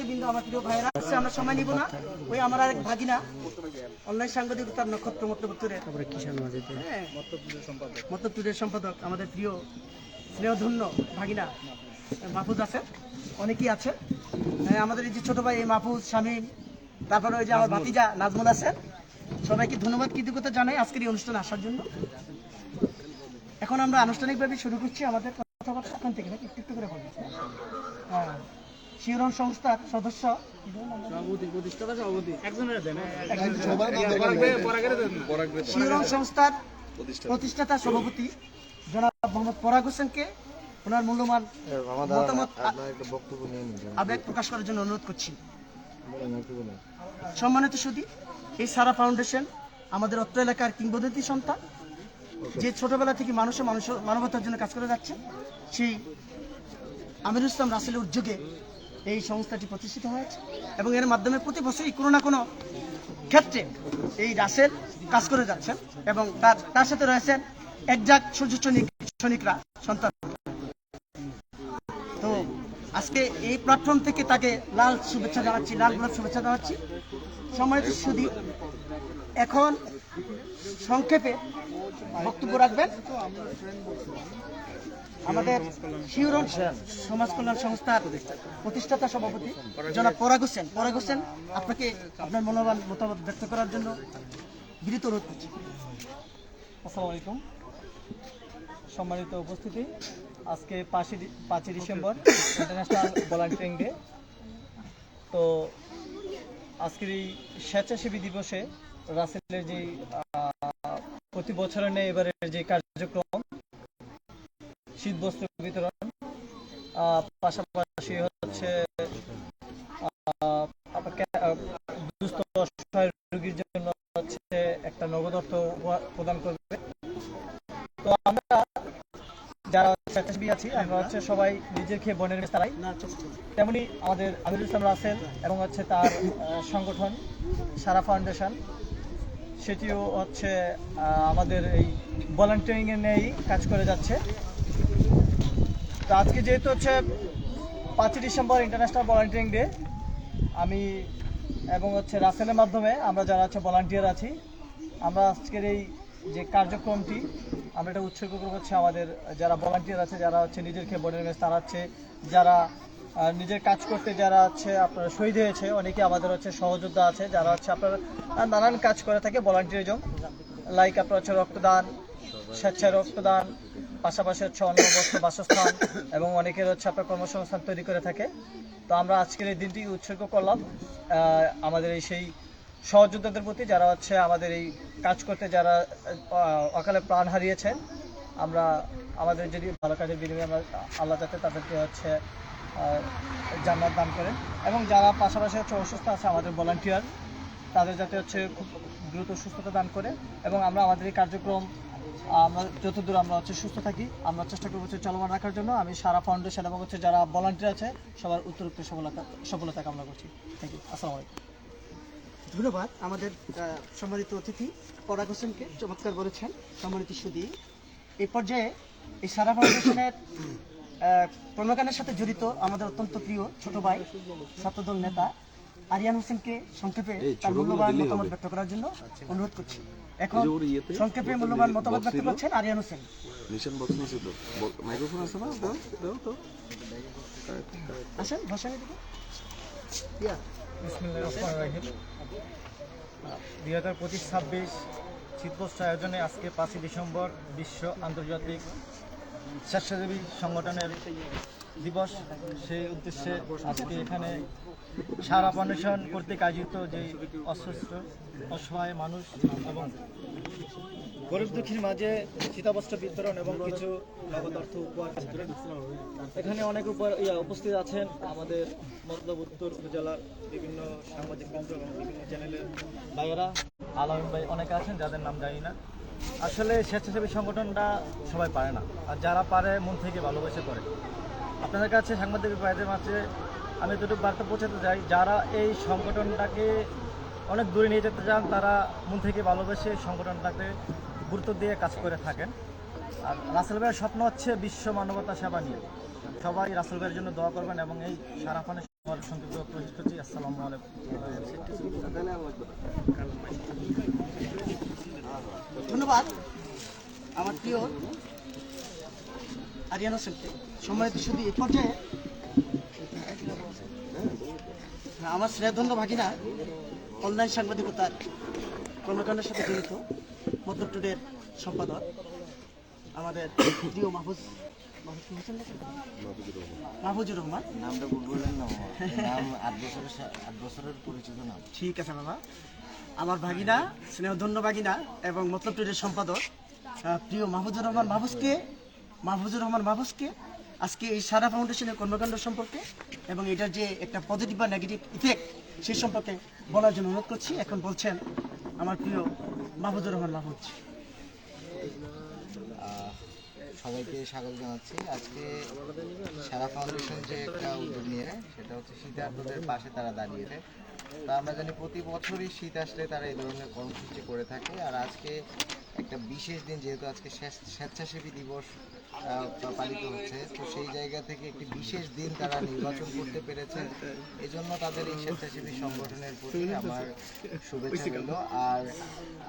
সদস্যবৃন্দ আমার প্রিয় আসছে, আমরা সময় নিব না। ওই আমার আরেক ভাগিনা। অনলাইন সাংবাদিকতার নক্ষত্র মতবত্তরের তারপরে কিষাণ মাঝিতে। হ্যাঁ। মতবত্তরের সম্পাদক আমাদের প্রিয় স্নেহধন্য ভাগিনা মাহফুজ আছেন। অনেকেই আছে হ্যাঁ, আমাদের এই যে ছোট ভাই এই মাহফুজ শামীম তারপরে ওই যে আমার ভাতিজা নাজমুল আছেন। সবাইকে ধন্যবাদ কৃতজ্ঞতা জানাই আজকের এই অনুষ্ঠানে আসার জন্য। এখন আমরা আনুষ্ঠানিকভাবে শুরু করছি আমাদের কথাবার্তা। এখান থেকে একটু একটু করে বলি হ্যাঁ। শিরন সংস্থার সদস্য। শিরন সংস্থার প্রতিষ্ঠাতা। সভাপতি জনাব মোহাম্মদ পরাগ হোসেনকে ওনার মূল্যবান মতামত আবেগ প্রকাশ করার জন্য অনুরোধ করছি। সম্মানিত সুদী এই সারা ফাউন্ডেশন আমাদের অত্র এলাকার কিংবদন্তি সন্তান যে ছোটবেলা থেকে মানুষের মানুষ মানবতার জন্য কাজ করে যাচ্ছে সেই আমির ইসলাম রাসেলের উদ্যোগে এই সংস্থাটি প্রতিষ্ঠিত হয়েছে এবং এর মাধ্যমে প্রতি বছরই কোনো না কোনো ক্ষেত্রে এই রাসেল কাজ করে যাচ্ছেন এবং তার তার সাথে রয়েছেন একজাক সূর্য সৈনিক সন্তান। তো আজকে এই প্ল্যাটফর্ম থেকে তাকে লাল শুভেচ্ছা জানাচ্ছি, লাল গোলাপ শুভেচ্ছা জানাচ্ছি। সম্মানিত সুদী এখন সংক্ষেপে বক্তব্য রাখবেন। আমাদের শিউরন সমাজ কল্যাণ সংস্থার প্রতিষ্ঠাতা সভাপতি জনাব পরাগ হোসেন। পরাগ হোসেন আপনাকে আপনার মনোবল মতামত ব্যক্ত করার জন্য বিনীত অনুরোধ করছি। আসসালামু আলাইকুম। সম্মানিত উপস্থিতি আজকে পাঁচই পাঁচই ডিসেম্বর ইন্টারন্যাশনাল ভলান্টিয়ারিং ডে তো আজকের এই স্বেচ্ছাসেবী দিবসে রাসেলের যে প্রতি বছরের নেই এবারের যে কার্যক্রম শীত বস্ত্র বিতরণ পাশাপাশি হচ্ছে রোগীর জন্য হচ্ছে একটা নগদ অর্থ প্রদান করবে। তো আমরা যারা স্বেচ্ছাসেবী আছি, আমরা হচ্ছে সবাই নিজের খেয়ে বনের তারাই তেমনি আমাদের আমিরুল ইসলাম রাসেল এবং হচ্ছে তার সংগঠন সারা ফাউন্ডেশন, সেটিও হচ্ছে আমাদের এই ভলান্টিয়ারিং এর নিয়েই কাজ করে যাচ্ছে। তো আজকে যেহেতু হচ্ছে পাঁচই ডিসেম্বর ইন্টারন্যাশনাল ভলান্টিয়ারিং ডে আমি এবং হচ্ছে রাসেলের মাধ্যমে আমরা যারা হচ্ছে ভলান্টিয়ার আছি, আমরা আজকের এই যে কার্যক্রমটি, আমরা এটা উৎসর্গ করব হচ্ছে আমাদের যারা ভলান্টিয়ার আছে, যারা হচ্ছে নিজের খেয়ে বনের মেস তাড়াচ্ছে যারা নিজের কাজ করতে যারা হচ্ছে আপনার শহীদ হয়েছে, অনেকে আমাদের হচ্ছে সহযোদ্ধা আছে, যারা হচ্ছে আপনার নানান কাজ করে থাকে ভলান্টিয়ারিজম লাইক আপনার হচ্ছে রক্তদান, স্বেচ্ছায় রক্তদান পাশাপাশি হচ্ছে বস্ত্র বাসস্থান এবং অনেকের হচ্ছে আপনার কর্মসংস্থান তৈরি করে থাকে। তো আমরা আজকের এই দিনটি উৎসর্গ করলাম। আমাদের এই সেই সহযোদ্ধাদের প্রতি যারা হচ্ছে আমাদের এই কাজ করতে যারা অকালে প্রাণ হারিয়েছেন আমরা আমাদের যদি ভালো কাজের বিনিময়ে আমরা আল্লাহ যাতে তাদেরকে হচ্ছে আহ, জান্নাত দান করেন। এবং যারা পাশাপাশি হচ্ছে অসুস্থ আছে আমাদের ভলান্টিয়ার তাদের যাতে হচ্ছে খুব দ্রুত সুস্থতা দান করে। এবং আমরা আমাদের এই কার্যক্রম আমরা যতদূর আমরা হচ্ছে সুস্থ থাকি আমরা চেষ্টা করব হচ্ছে চলমান রাখার জন্য। আমি সারা ফাউন্ডেশন এবং হচ্ছে যারা ভলান্টিয়ার আছে সবার উত্তরোত্তর সফলতা সফলতা কামনা করছি। থ্যাংক ইউ আসসালামু আলাইকুম। ধন্যবাদ আমাদের সম্মানিত অতিথি পরাগ হোসেনকে চমৎকার বলেছেন সম্মানিত সুদী এই পর্যায়ে এই সারা ফাউন্ডেশনের কর্মকাণ্ডের সাথে জড়িত আমাদের অত্যন্ত প্রিয় ছোট ভাই ছাত্রদল নেতা আরিয়ান হোসেনকে সংক্ষেপে তার মূল্যবান মতামত ব্যক্ত করার জন্য অনুরোধ করছি। এখন সংক্ষেপে মূল্যবান মতামত ব্যক্ত করছেন আরিয়ান হোসেন। নিশান বক্স আছে তো মাইক্রোফোন আছে না? দাও দাও তো। আসেন ভাষণ দিকে ইয়া। বিসমিল্লাহির রহমানির রহিম। দুই হাজার পঁচিশ ছাব্বিশ শীতবস্ত্র আয়োজনে আজকে পাঁচই ডিসেম্বর বিশ্ব আন্তর্জাতিক স্বেচ্ছাসেবী সংগঠনের দিবস। সেই উদ্দেশ্যে আজকে এখানে সারা ফাউন্ডেশন কর্তৃক আয়োজিত যে অসুস্থ, অসহায় মানুষ এবং গরিব দুঃখীর মাঝে শীতাবস্ত্র বিতরণ এবং কিছু নগদ অর্থ উপহার এখানে অনেক উপর উপস্থিত আছেন আমাদের মতলব উত্তর উপজেলার বিভিন্ন সাংবাদিক বৃন্দ এবং বিভিন্ন চ্যানেলের ভাইয়েরা। আলামিন ভাই অনেকে আছেন, যাদের নাম জানি না। আসলে স্বেচ্ছাসেবী সংগঠনটা সবাই পারে না। আর যারা পারে, মন থেকে ভালোবেসে করে। আপনাদের কাছে সাংবাদিক ভাইদের মাঝে আমি এতটুকু বার্তা পৌঁছাতে চাই, যারা এই সংগঠনটাকে অনেক দূরে নিয়ে যেতে চান, তারা মন থেকে ভালোবেসে সংগঠনটাকে গুরুত্ব দিয়ে কাজ করে থাকেন। আর রাসেল ভাইয়ের স্বপ্ন হচ্ছে বিশ্ব মানবতা সেবা নিয়ে। সবাই রাসেল ভাইয়ের জন্য দোয়া করবেন এবং এই সারা আমার সংক্ষিপ্ত প্রশ্ন হচ্ছে আসসালামু আলাইকুম। ধন্যবাদ। আমার প্রিয় আরিয়ান হোসেনকে সম্মানিত শুধু এ পর্যায়ে আমার শ্রেয়ধন্য ভাগিনা অনলাইন সাংবাদিকতার কর্মকাণ্ডের সাথে জড়িত মতলব টুডের সম্পাদক আমাদের প্রিয় মাহফুজ? মাহফুজুর রহমান নামটা বললেন না। আট বছরের আট বছরের পরিচিত নাম ঠিক আছে বাবা আমার ভাগিনা স্নেহধন্য ভাগিনা এবং মতলব টুডের সম্পাদক প্রিয় মাহফুজুর রহমান মাহফুজকে মাহফুজুর রহমান মাহফুজকে আজকে এই সারা ফাউন্ডেশনের কর্মকাণ্ড সম্পর্কে এবং এটার যে একটা পজিটিভ বা নেগেটিভ ইফেক্ট সেই সম্পর্কে বলার জন্য অনুরোধ করছি। এখন বলছেন আমার প্রিয় মাহফুজুর রহমান মাহফুজ। সবাইকে স্বাগত জানাচ্ছি। আজকে সারা ফাউন্ডেশন যে একটা উদ্যোগ নিয়ে, সেটা হচ্ছে শীতার্থদের পাশে তারা দাঁড়িয়েছে। তা আমরা জানি প্রতি বছরই শীত আসলে তারা এই ধরনের কর্মসূচি করে থাকে। আর আজকে একটা বিশেষ দিন, যেহেতু আজকে স্বেচ্ছাসেবী দিবস পালিত হচ্ছে। তো সেই জায়গা থেকে একটি বিশেষ দিন তারা নির্বাচন করতে পেরেছে। এই জন্য তাদের এই স্বেচ্ছাসেবী সংগঠনের প্রতি আমার শুভেচ্ছা রইল। আর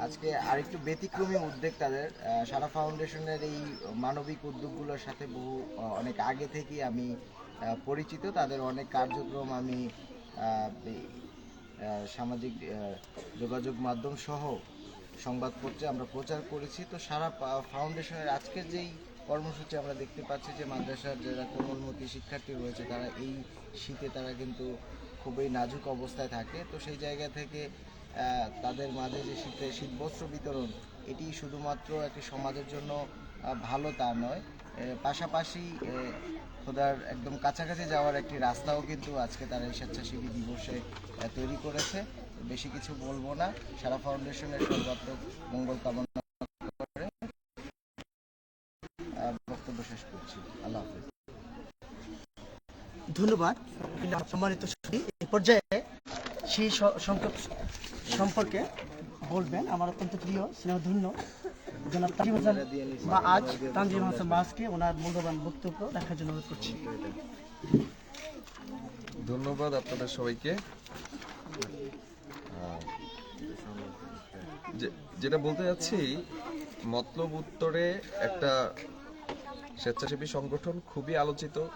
আজকে আরেকটু ব্যতিক্রমী উদ্যোগ তাদের। সারা ফাউন্ডেশনের এই মানবিক উদ্যোগগুলোর সাথে বহু অনেক আগে থেকেই আমি পরিচিত। তাদের অনেক কার্যক্রম আমি সামাজিক যোগাযোগ মাধ্যম সহ সংবাদপত্রে আমরা প্রচার করেছি। তো সারা ফাউন্ডেশনের আজকের যেই কর্মসূচি আমরা দেখতে পাচ্ছি যে মাদ্রাসার যারা কোমলমতি শিক্ষার্থী রয়েছে, তারা এই শীতে তারা কিন্তু খুবই নাজুক অবস্থায় থাকে। তো সেই জায়গা থেকে তাদের মাঝে যে শীতে শীতবস্ত্র বিতরণ, এটি শুধুমাত্র একটি সমাজের জন্য ভালো তা নয়। পাশাপাশি খোদার একদম কাছাকাছি যাওয়ার একটি রাস্তাও কিন্তু আজকে তারা এই স্বেচ্ছাসেবী দিবসে তৈরি করেছে। বেশি কিছু বলব না। সারা ফাউন্ডেশনের সর্বাত্মক মঙ্গল কামনা করে আহ, বক্তব্য শেষ করছি আল্লাহ হাফেজ ধন্যবাদ। সম্মানিত এই পর্যায়ে সেই স- সংকট সম্পর্কে বলবেন। আমার অত্যন্ত প্রিয়, স্নেহধন্য জনাব তাজিম হাসান বা আজ তানজিম হাসান ওনার মূল্যবান বক্তব্য জন্য অনুরোধ করছি। ধন্যবাদ আপনাদের সবাইকে। যেটা বলতে যাচ্ছি, মতলব উত্তরে একটা স্বেচ্ছাসেবী সংগঠন খুবই আলোচিত।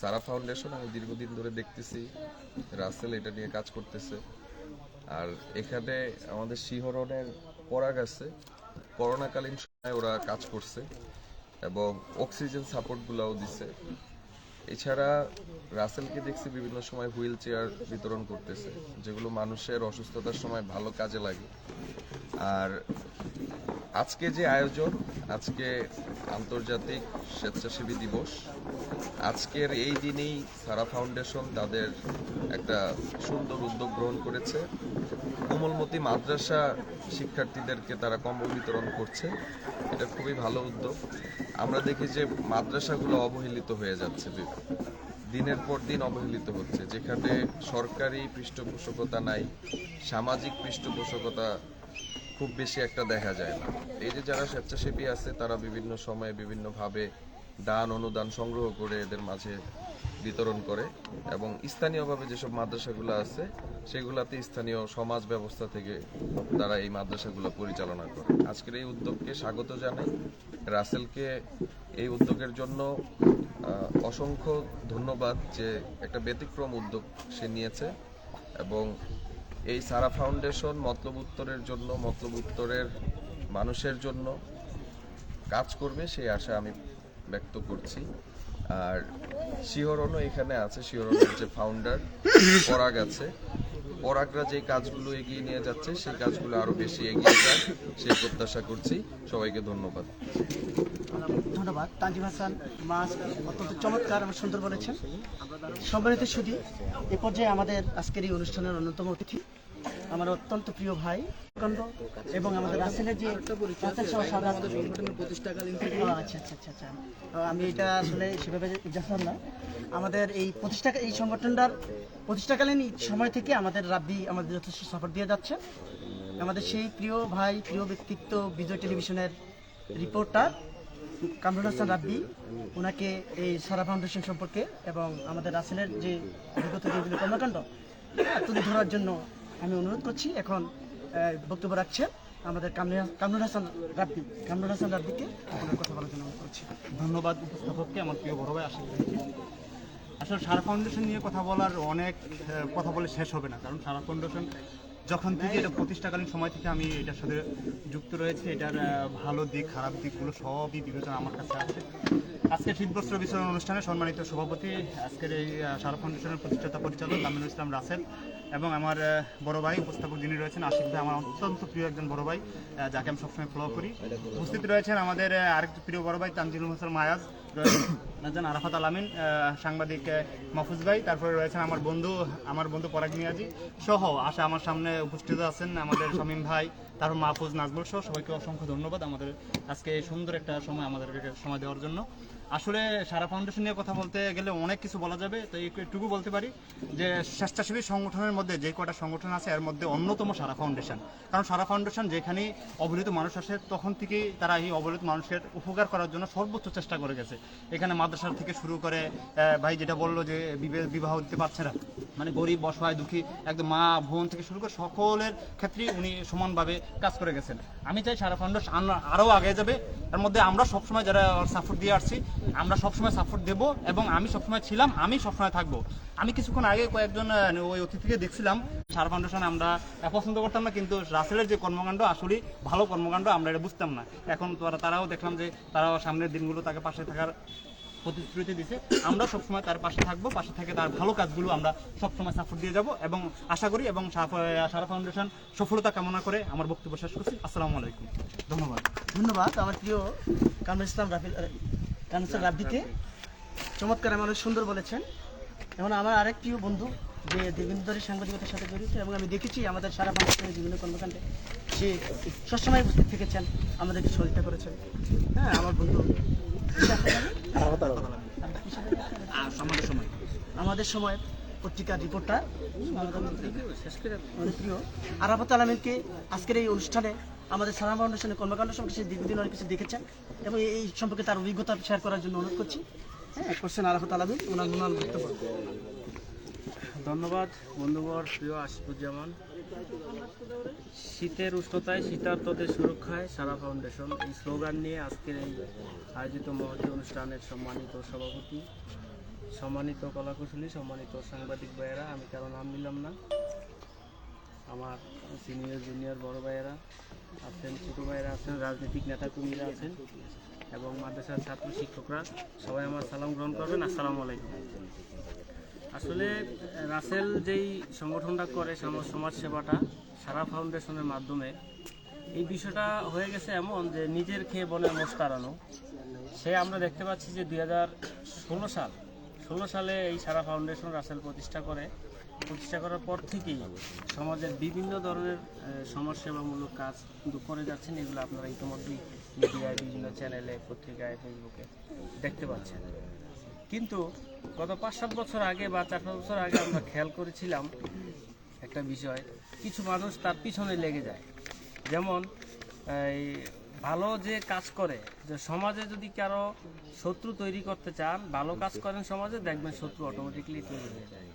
সারা ফাউন্ডেশন আমি দীর্ঘদিন ধরে দেখতেছি, রাসেল এটা নিয়ে কাজ করতেছে। আর এখানে আমাদের শিহরণের পরাগ আছে। করোনাকালীন সময় ওরা কাজ করছে এবং অক্সিজেন সাপোর্টগুলোও দিছে। এছাড়া রাসেলকে দেখছি বিভিন্ন সময় হুইল চেয়ার বিতরণ করতেছে, যেগুলো মানুষের অসুস্থতার সময় ভালো কাজে লাগে। আর আজকে যে আয়োজন, আজকে আন্তর্জাতিক স্বেচ্ছাসেবী দিবস আজকের এই দিনেই সারা ফাউন্ডেশন তাদের একটা সুন্দর উদ্যোগ গ্রহণ করেছে। কোমলমতি মাদ্রাসা শিক্ষার্থীদেরকে তারা কম্বল বিতরণ করছে। এটা খুবই ভালো উদ্যোগ। আমরা দেখি যে মাদ্রাসাগুলো অবহেলিত হয়ে যাচ্ছে। দিনের পর দিন অবহেলিত হচ্ছে। যেখানে সরকারি পৃষ্ঠপোষকতা নাই, সামাজিক পৃষ্ঠপোষকতা খুব বেশি একটা দেখা যায় না। এই যে যারা স্বেচ্ছাসেবী আছে, তারা বিভিন্ন সময়ে বিভিন্নভাবে দান, অনুদান সংগ্রহ করে এদের মাঝে বিতরণ করে এবং স্থানীয়ভাবে যেসব মাদ্রাসাগুলো আছে, সেগুলাতে স্থানীয় সমাজ ব্যবস্থা থেকে তারা এই মাদ্রাসাগুলো পরিচালনা করে। আজকের এই উদ্যোগকে স্বাগত জানাই। রাসেলকে এই উদ্যোগের জন্য অসংখ্য ধন্যবাদ যে একটা ব্যতিক্রম উদ্যোগ সে নিয়েছে এবং এই সারা ফাউন্ডেশন মতলব উত্তরের জন্য, মতলব উত্তরের মানুষের জন্য কাজ করবে সেই আশা আমি ব্যক্ত করছি। আর শিহরণও এখানে আছে, শিহরণের যে ফাউন্ডার পরাগ আছে। পরাগরা যে কাজগুলো এগিয়ে নিয়ে যাচ্ছে, সেই কাজগুলো আরও বেশি এগিয়ে যায়, সেই প্রত্যাশা করছি। সবাইকে ধন্যবাদ। ধন্যবাদ। তানজিম হাসান মাস অত্যন্ত চমৎকার এবং সুন্দর বলেছেন। সম্মানিত সুদী এ পর্যায়ে আমাদের আজকের এই অনুষ্ঠানের অন্যতম অতিথি আমার অত্যন্ত প্রিয় ভাই এবং আমাদের রাসেলের যে আচ্ছা আচ্ছা আচ্ছা আচ্ছা। আমি এটা আসলে সেভাবে জানতাম না। আমাদের এই প্রতিষ্ঠা এই সংগঠনটার প্রতিষ্ঠাকালীন সময় থেকে আমাদের রাব্বি আমাদের যথেষ্ট সাপোর্ট দিয়ে যাচ্ছে। আমাদের সেই প্রিয় ভাই প্রিয় ব্যক্তিত্ব বিজয় টেলিভিশনের রিপোর্টার কামরুল হাসান রাব্বি ওনাকে এই সারা ফাউন্ডেশন সম্পর্কে এবং আমাদের রাসেলের যে বিগত যেগুলো কর্মকাণ্ড হ্যাঁ, তুলে ধরার জন্য আমি অনুরোধ করছি, এখন বক্তব্য রাখছেন আমাদের কামরুল- হাসান রাব্বি। কামরুল হাসান রাব্বিকে ওনার কথা বলার জন্য করছি। ধন্যবাদ উপস্থাপককে, আমার প্রিয় বড় ভাই আশিক আসলে সারা ফাউন্ডেশন নিয়ে কথা বলার অনেক কথা বলে শেষ হবে না, কারণ সারা ফাউন্ডেশন যখন থেকে এটা প্রতিষ্ঠাকালীন সময় থেকে আমি এটার সাথে যুক্ত রয়েছে, এটার ভালো দিক, খারাপ দিকগুলো সবই বিবেচনা আমার কাছে আছে। আজকে শীতবস্ত্র বিতরণ অনুষ্ঠানে সম্মানিত সভাপতি, আজকের এই সারা ফাউন্ডেশনের প্রতিষ্ঠাতা পরিচালক আমিনুল ইসলাম রাসেল এবং আমার বড় ভাই উপস্থাপক যিনি রয়েছেন, আশিক ভাই, আমার অত্যন্ত প্রিয় একজন বড় ভাই যাকে আমি সবসময় ফলো করি। উপস্থিত রয়েছেন আমাদের আরেকটি আরেক প্রিয় বড় ভাই তানজিল হোসেন মায়াজ। রয়েছেন আরাফাত আলামিন সাংবাদিক মাহফুজ ভাই। তারপরে রয়েছেন আমার বন্ধু আমার বন্ধু পরাগ মিয়াজি সহ আশা আমার সামনে উপস্থিত আছেন আমাদের শামীম ভাই, তারপর মাহফুজ নাজবুল সহ। সবাইকে অসংখ্য ধন্যবাদ আমাদের আজকে সুন্দর একটা সময় আমাদেরকে সময় দেওয়ার জন্য। আসলে সারা ফাউন্ডেশন নিয়ে কথা বলতে গেলে অনেক কিছু বলা যাবে, তো একটুকু বলতে পারি যে স্বেচ্ছাসেবী সংগঠনের মধ্যে যে কটা সংগঠন আছে, এর মধ্যে অন্যতম সারা ফাউন্ডেশন কারণ সারা ফাউন্ডেশন যেখানে অবহেলিত মানুষ আসে, তখন থেকেই তারা এই অবহেলিত মানুষের উপকার করার জন্য সর্বোচ্চ চেষ্টা করে গেছে। এখানে মাদ্রাসা থেকে শুরু করে ভাই যেটা বলল যে বিবাহ দিতে পারছে না। মানে গরিব, অসহায়, দুঃখী, একদম মা, বোন থেকে শুরু করে সকলের ক্ষেত্রেই উনি সমানভাবে কাজ করে গেছেন। আমি চাই সারা ফাউন্ডেশন আরও আগে যাবে। এর মধ্যে আমরা সবসময় যারা সাপোর্ট দিয়ে আসছি, আমরা সবসময় সাপোর্ট দেব এবং আমি সবসময় ছিলাম, আমি সবসময় থাকব। আমি কিছুক্ষণ আগে কয়েকজন ওই অতিথিকে দেখছিলাম। সারা ফাউন্ডেশন আমরা পছন্দ করতাম না, কিন্তু রাসেলের যে কর্মকাণ্ড আসলে ভালো কর্মকাণ্ড, আমরা এটা বুঝতাম না। এখন তারা তারাও দেখলাম যে তারাও সামনের দিনগুলো তাকে পাশে থাকার প্রতিশ্রুতি দিছে। আমরা সবসময় তার পাশে থাকব, পাশে থেকে তার ভালো কাজগুলো আমরা সবসময় সাপোর্ট দিয়ে যাব এবং আশা করি এবং সারা ফাউন্ডেশন সফলতা কামনা করে আমার বক্তব্য শেষ করছি। আসসালামু আলাইকুম। ধন্যবাদ। ধন্যবাদ। আমার প্রিয় কামরুল ইসলাম কামরুল ইসলাম রাব্বিকে চমৎকার আমার সুন্দর বলেছেন। এবং আমার আরেক প্রিয় বন্ধু যে ধরে সাংবাদিকতার সাথে জড়িত এবং আমি দেখেছি আমাদের সারা বাংলাদেশের বিভিন্ন কর্মকাণ্ডে, সে সবসময় উপস্থিত থেকেছেন, আমাদেরকে সহযোগিতা করেছেন। হ্যাঁ আমার বন্ধু আমাদের সময় আমাদের সময় পত্রিকার রিপোর্টার আরাফত আলমিনকে আজকের এই অনুষ্ঠানে আমাদের সারা ফাউন্ডেশনের কর্মকাণ্ড সম্পর্কে দীর্ঘদিন অনেক কিছু দেখেছেন এবং এই- সম্পর্কে তার অভিজ্ঞতা শেয়ার করার জন্য অনুরোধ করছি। হ্যাঁ করছেন আরাফত আলমিন, ওনার ধন্যবাদ বন্ধুবর, প্রিয় আশিফুজ্জামান শীতের উষ্ণতায়, শীতার্তদের সুরক্ষায় সারা ফাউন্ডেশন এই স্লোগান নিয়ে আজকের এই আয়োজিত মহতী অনুষ্ঠানের সম্মানিত সভাপতি, সম্মানিত কলাকুশলী, সম্মানিত সাংবাদিক ভাইয়েরা, আমি কারও নাম নিলাম না। আমার সিনিয়র, জুনিয়র, বড় ভাইয়েরা আছেন, ছোটো ভাইয়েরা আছেন, রাজনৈতিক নেতাকর্মীরা আছেন এবং মাদ্রাসার ছাত্র শিক্ষকরা। সবাই আমার সালাম গ্রহণ করবেন। আসসালামু আলাইকুম। আসলে রাসেল যেই সংগঠনটা করে সমাজ সেবাটা, সারা ফাউন্ডেশনের মাধ্যমে, এই বিষয়টা হয়ে গেছে এমন যে নিজের খেয়ে বনের মোষ তাড়ানো। সে আমরা দেখতে পাচ্ছি যে দুই হাজার ষোলো সাল, ষোলো সালে এই সারা ফাউন্ডেশন রাসেল প্রতিষ্ঠা করে। প্রতিষ্ঠা করার পর থেকেই সমাজের বিভিন্ন ধরনের সমাজসেবামূলক কাজ কিন্তু করে যাচ্ছেন। এগুলো আপনারা ইতিমধ্যেই মিডিয়ায় বিভিন্ন চ্যানেলে পত্রিকায় ফেসবুকে দেখতে পাচ্ছেন। কিন্তু গত পাঁচ সাত বছর আগে বা চার পাঁচ বছর আগে আমরা খেয়াল করেছিলাম একটা বিষয় কিছু মানুষ তার পিছনে লেগে যায়। যেমন এই ভালো যে কাজ করে যে সমাজে যদি কারও শত্রু তৈরি করতে চান ভালো কাজ করেন সমাজে দেখবেন শত্রু অটোমেটিকলি তৈরি হয়ে যায়।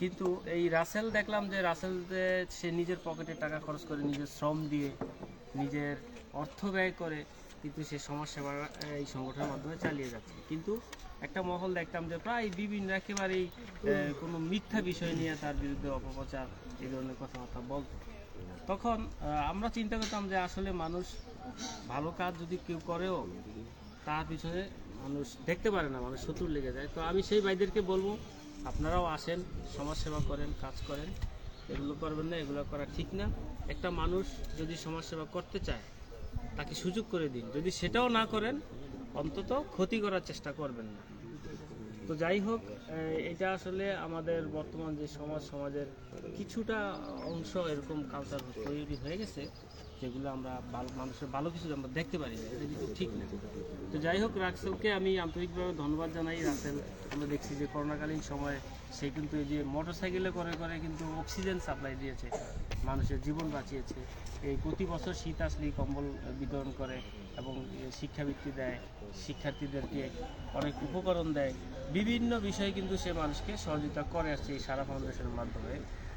কিন্তু এই রাসেল দেখলাম যে রাসেল যে সে নিজের পকেটে টাকা খরচ করে নিজের শ্রম দিয়ে নিজের অর্থ ব্যয় করে কিন্তু সে সমাজসেবা এই সংগঠনের মাধ্যমে চালিয়ে যাচ্ছে। কিন্তু একটা মহল দেখতাম যে প্রায় বিভিন্ন একেবারেই কোনো মিথ্যা বিষয় নিয়ে তার বিরুদ্ধে অপপ্রচার এই ধরনের কথাবার্তা বলতো। তখন আমরা চিন্তা করতাম যে আসলে মানুষ ভালো কাজ যদি কেউ করেও তার পিছনে মানুষ দেখতে পারে না, মানুষ শত্রু লেগে যায়। তো আমি সেই ভাইদেরকে বলব, আপনারাও আসেন, সমাজসেবা করেন, কাজ করেন। এগুলো করবেন না, এগুলো করা ঠিক না। একটা মানুষ যদি সমাজসেবা করতে চায়, তাকে সুযোগ করে দিন। যদি সেটাও না করেন, অন্তত ক্ষতি করার চেষ্টা করবেন না। তো যাই হোক এটা আসলে আমাদের বর্তমান যে সমাজ, সমাজের কিছুটা অংশ এরকম কালচার তৈরি হয়ে গেছে। যেগুলো আমরা মানুষের ভালো কিছু আমরা দেখতে পারি না, এটা কিন্তু ঠিক না। তো যাই হোক রাসেলকে আমি আন্তরিকভাবে ধন্যবাদ জানাই, রাসেল। আমরা দেখছি যে করোনাকালীন সময়ে সে কিন্তু এই যে মোটর সাইকেলে করে করে কিন্তু অক্সিজেন সাপ্লাই দিয়েছে, মানুষের জীবন বাঁচিয়েছে। এই প্রতি বছর শীত আসলেই কম্বল বিতরণ করে এবং শিক্ষাবৃত্তি দেয়, শিক্ষার্থীদেরকে অনেক উপকরণ দেয়। বিভিন্ন বিষয়ে কিন্তু সে মানুষকে সহযোগিতা করে আসছে এই সারা ফাউন্ডেশনের মাধ্যমে।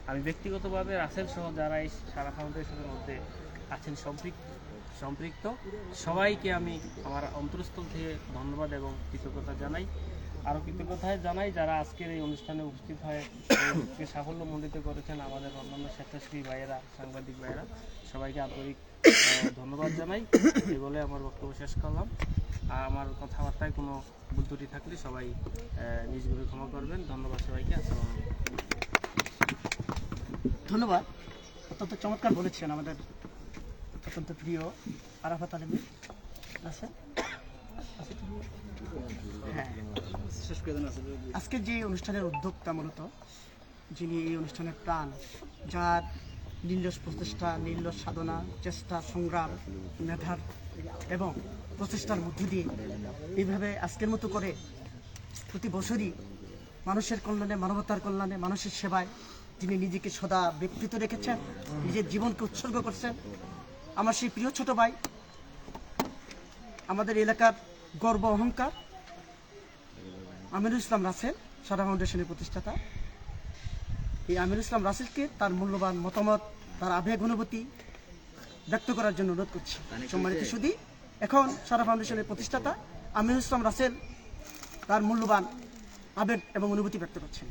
আমি ব্যক্তিগতভাবে রাসেল সহ যারা এই সারা ফাউন্ডেশনের মধ্যে আছেন সম্পৃক্ত সম্পৃক্ত। সবাইকে আমি আমার অন্তরস্থল থেকে ধন্যবাদ এবং কৃতজ্ঞতা জানাই। আরও কৃতজ্ঞতায় জানাই যারা আজকের এই অনুষ্ঠানে উপস্থিত হয়ে সাফল্য মণ্ডিত করেছেন আমাদের অন্যান্য স্বেচ্ছাসেবী ভাইয়েরা, সাংবাদিক ভাইয়েরা, সবাইকে আন্তরিক ধন্যবাদ জানাই। এই বলে আমার বক্তব্য শেষ করলাম। আর আমার কথাবার্তায় কোনো ভুল ত্রুটি থাকলে সবাই নিজগুলো ক্ষমা করবেন। ধন্যবাদ সবাইকে। আসসালামু ধন্যবাদ। অত্যন্ত চমৎকার বলেছেন আমাদের অত্যন্ত প্রিয় আরাফাত আলমী আচ্ছা হ্যাঁ। আজকের যে অনুষ্ঠানের উদ্যোক্তা মূলত, যিনি এই অনুষ্ঠানের প্রাণ, যার নির্লস প্রচেষ্টা নির্লস সাধনা, চেষ্টা, সংগ্রাম, মেধার এবং প্রচেষ্টার মধ্য দিয়ে এইভাবে আজকের মতো করে প্রতি বছরই মানুষের কল্যাণে, মানবতার কল্যাণে, মানুষের সেবায় যিনি নিজেকে সদা ব্যক্তিত্ব রেখেছেন, নিজের জীবনকে উৎসর্গ করছেন। আমার সেই প্রিয় ছোট ভাই, আমাদের এলাকার গর্ব অহংকার আমিরুল ইসলাম রাসেল সারা ফাউন্ডেশনের প্রতিষ্ঠাতা। এই আমিরুল ইসলাম রাসেলকে তার মূল্যবান মতামত, তার আবেগ অনুভূতি ব্যক্ত করার জন্য অনুরোধ করছি। সম্মানিত সুদী এখন সারা ফাউন্ডেশনের প্রতিষ্ঠাতা আমিরুল ইসলাম রাসেল তার মূল্যবান আবেগ এবং অনুভূতি ব্যক্ত করছেন।